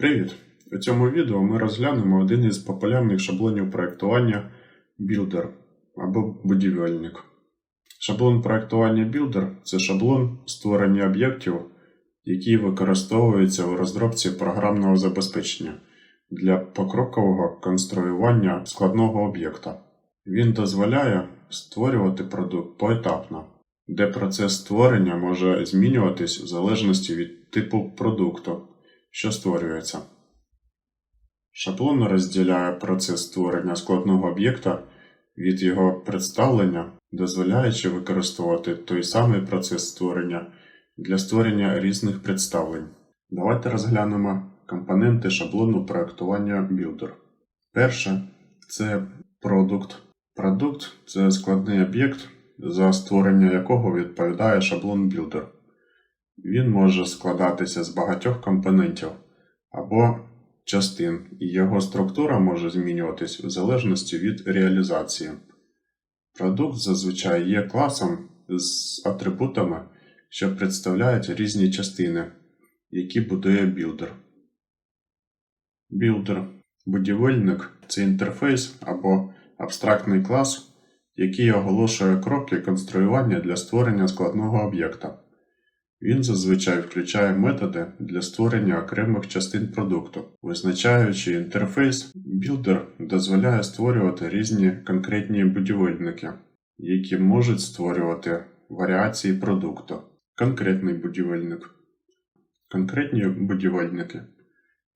Привіт! У цьому відео ми розглянемо один із популярних шаблонів проєктування Builder або будівельник. Шаблон проєктування Builder це шаблон створення об'єктів, який використовується у розробці програмного забезпечення для покрокового конструювання складного об'єкта. Він дозволяє створювати продукт поетапно, де процес створення може змінюватись в залежності від типу продукту, що створюється. Шаблон розділяє процес створення складного об'єкта від його представлення, дозволяючи використовувати той самий процес створення для створення різних представлень. Давайте розглянемо компоненти шаблону проектування Builder. Перше це продукт. Продукт це складний об'єкт, за створення якого відповідає шаблон Builder. Він може складатися з багатьох компонентів або частин, і його структура може змінюватись в залежності від реалізації. Продукт зазвичай є класом з атрибутами, що представляють різні частини, які будує білдер. Білдер будівельник це інтерфейс або абстрактний клас, який оголошує кроки конструювання для створення складного об'єкта. Він зазвичай включає методи для створення окремих частин продукту. Визначаючи інтерфейс, білдер дозволяє створювати різні конкретні будівельники, які можуть створювати варіації продукту. Конкретний будівельник. Конкретні будівельники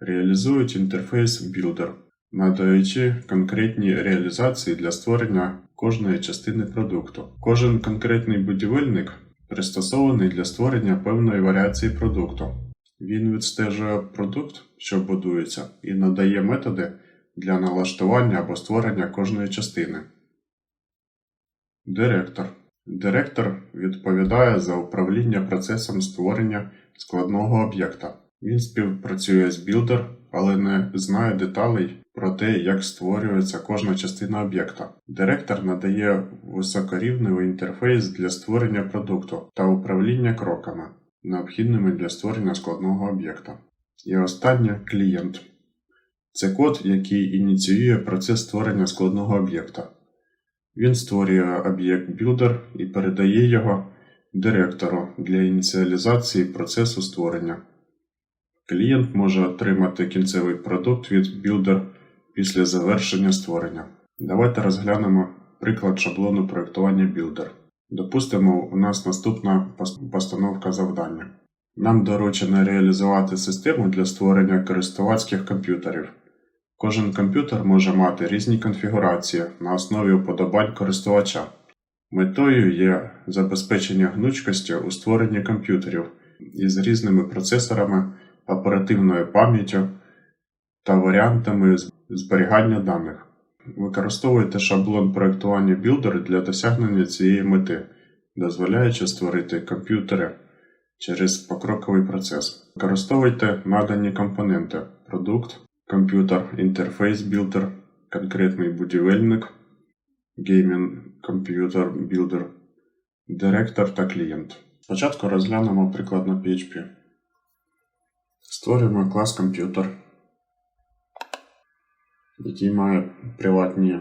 реалізують інтерфейс Builder, надаючи конкретні реалізації для створення кожної частини продукту. Кожен конкретний будівельник пристосований для створення певної варіації продукту. Він відстежує продукт, що будується, і надає методи для налаштування або створення кожної частини. Директор. Директор відповідає за управління процесом створення складного об'єкта. Він співпрацює з Builder, але не знає деталей про те, як створюється кожна частина об'єкта. Директор надає високорівневий інтерфейс для створення продукту та управління кроками, необхідними для створення складного об'єкта. І останнє клієнт. Це код, який ініціює процес створення складного об'єкта. Він створює об'єкт Builder і передає його директору для ініціалізації процесу створення. Клієнт може отримати кінцевий продукт від Builder після завершення створення. Давайте розглянемо приклад шаблону проєктування Builder. Допустимо, у нас наступна постановка завдання. Нам доручено реалізувати систему для створення користувацьких комп'ютерів. Кожен комп'ютер може мати різні конфігурації на основі уподобань користувача. Метою є забезпечення гнучкості у створенні комп'ютерів із різними процесорами, оперативною пам'яттю та варіантами зберігання даних. Використовуйте шаблон проєктування Builder для досягнення цієї мети, дозволяючи створити комп'ютери через покроковий процес. Використовуйте надані компоненти: продукт, комп'ютер, інтерфейс Builder, конкретний будівельник, геймінг комп'ютер Builder, директор та клієнт. Спочатку розглянемо приклад на PHP. Створюємо клас комп'ютер, який має приватні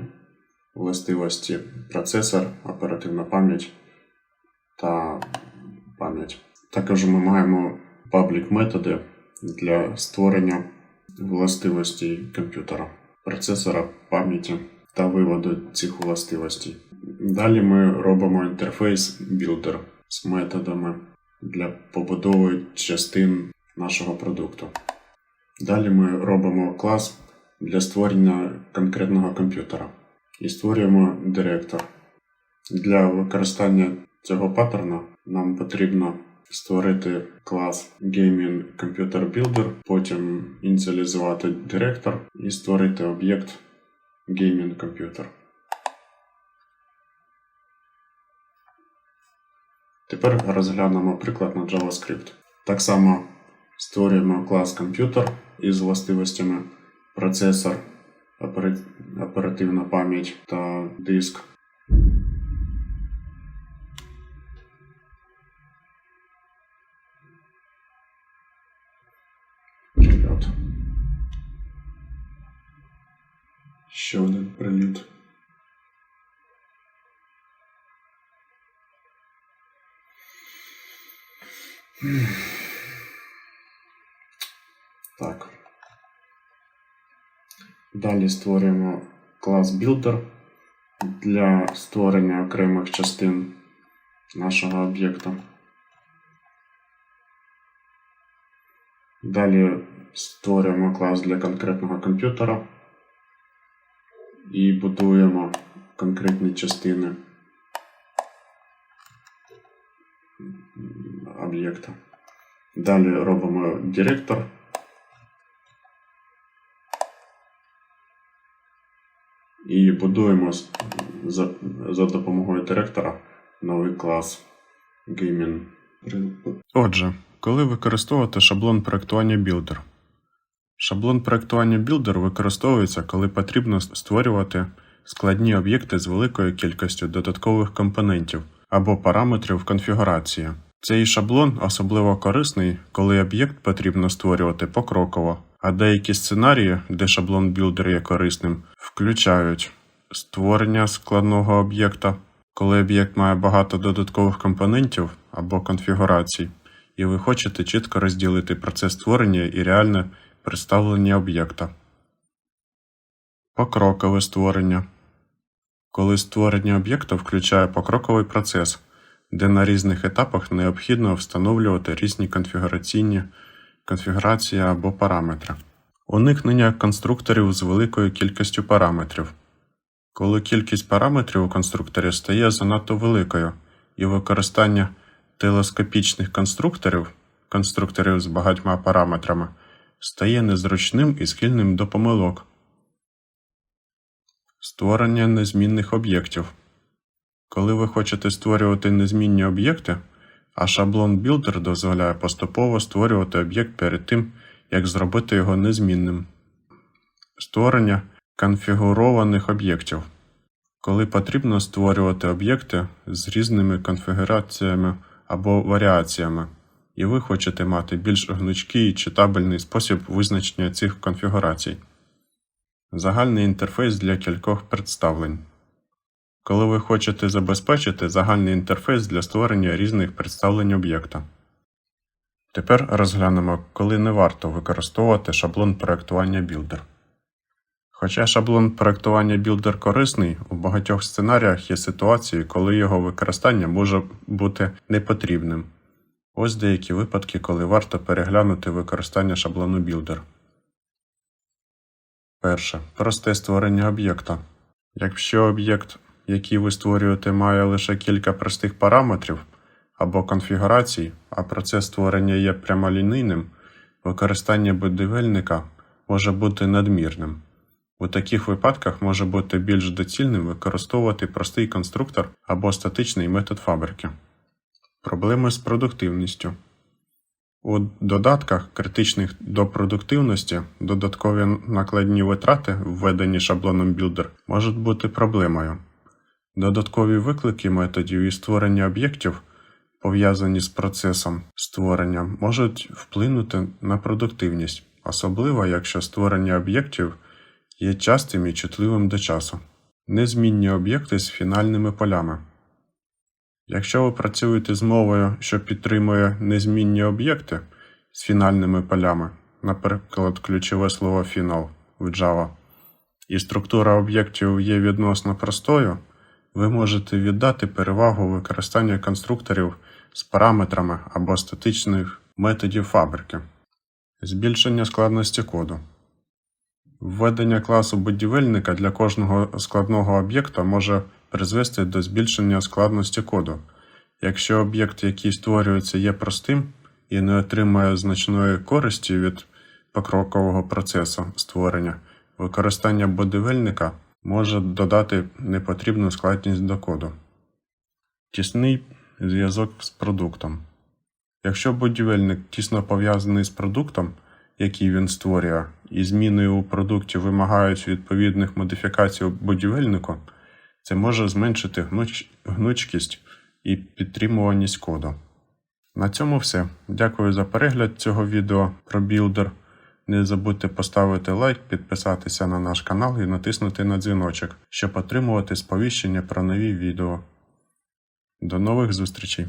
властивості процесор, оперативна пам'ять та пам'ять. Також ми маємо паблік методи для створення властивостей комп'ютера, процесора, пам'яті та виводу цих властивостей. Далі ми робимо інтерфейс Builder з методами для побудови частин нашого продукту. Далі ми робимо клас для створення конкретного комп'ютера і створюємо директор. Для використання цього паттерна нам потрібно створити клас Gaming Computer Builder, потім ініціалізувати директор і створити об'єкт Gaming Computer. Тепер розглянемо приклад на JavaScript. Так само створюємо клас комп'ютер із властивостями процесор, оперативна пам'ять та диск. Приліт. Ще один приліт. Mm. Далі створюємо клас Builder для створення окремих частин нашого об'єкта. Далі створюємо клас для конкретного комп'ютера і будуємо конкретні частини об'єкта. Далі робимо директор. Будуємо за, за допомогою директора новий клас Gaming. Отже, коли використовувати шаблон проектування Builder? Шаблон проектування Builder використовується, коли потрібно створювати складні об'єкти з великою кількістю додаткових компонентів або параметрів конфігурації. Цей шаблон особливо корисний, коли об'єкт потрібно створювати покроково, а деякі сценарії, де шаблон Builder є корисним, включають створення складного об'єкта, коли об'єкт має багато додаткових компонентів або конфігурацій, і ви хочете чітко розділити процес створення і реальне представлення об'єкта. Покрокове створення. Коли створення об'єкта включає покроковий процес, де на різних етапах необхідно встановлювати різні конфігураційні конфігурації або параметри. Уникнення конструкторів з великою кількістю параметрів. Коли кількість параметрів у конструкторі стає занадто великою, і використання телескопічних конструкторів, конструкторів з багатьма параметрами, стає незручним і схильним до помилок. Створення незмінних об'єктів. Коли ви хочете створювати незмінні об'єкти, а шаблон Builder дозволяє поступово створювати об'єкт перед тим, як зробити його незмінним. Створення конфігурованих об'єктів. Коли потрібно створювати об'єкти з різними конфігураціями або варіаціями, і ви хочете мати більш гнучкий і читабельний спосіб визначення цих конфігурацій. Загальний інтерфейс для кількох представлень. Коли ви хочете забезпечити загальний інтерфейс для створення різних представлень об'єкта. Тепер розглянемо, коли не варто використовувати шаблон проектування Builder. Хоча шаблон проектування Builder корисний, у багатьох сценаріях є ситуації, коли його використання може бути непотрібним. Ось деякі випадки, коли варто переглянути використання шаблону Builder. Перше. Просте створення об'єкта. Якщо об'єкт, який ви створюєте, має лише кілька простих параметрів або конфігурацій, а процес створення є прямолінійним, використання будівельника може бути надмірним. У таких випадках може бути більш доцільним використовувати простий конструктор або статичний метод фабрики. Проблеми з продуктивністю. У додатках, критичних до продуктивності, додаткові накладні витрати, введені шаблоном Builder, можуть бути проблемою. Додаткові виклики методів і створення об'єктів, пов'язані з процесом створення, можуть вплинути на продуктивність, особливо якщо створення об'єктів є частим і чутливим до часу. Незмінні об'єкти з фінальними полями. Якщо ви працюєте з мовою, що підтримує незмінні об'єкти з фінальними полями, наприклад, ключове слово final в Java, і структура об'єктів є відносно простою, ви можете віддати перевагу використанню конструкторів з параметрами або статичних методів фабрики, збільшення складності коду. Введення класу будівельника для кожного складного об'єкта може призвести до збільшення складності коду. Якщо об'єкт, який створюється, є простим і не отримує значної користі від покрокового процесу створення, використання будівельника може додати непотрібну складність до коду. Тісний зв'язок з продуктом. Якщо будівельник тісно пов'язаний з продуктом, який він створює, і зміни у продукті вимагають відповідних модифікацій будівельнику, це може зменшити гнуч... гнучкість і підтримуваність коду. На цьому все. Дякую за перегляд цього відео про Builder. Не забудьте поставити лайк, підписатися на наш канал і натиснути на дзвіночок, щоб отримувати сповіщення про нові відео. До нових зустрічей!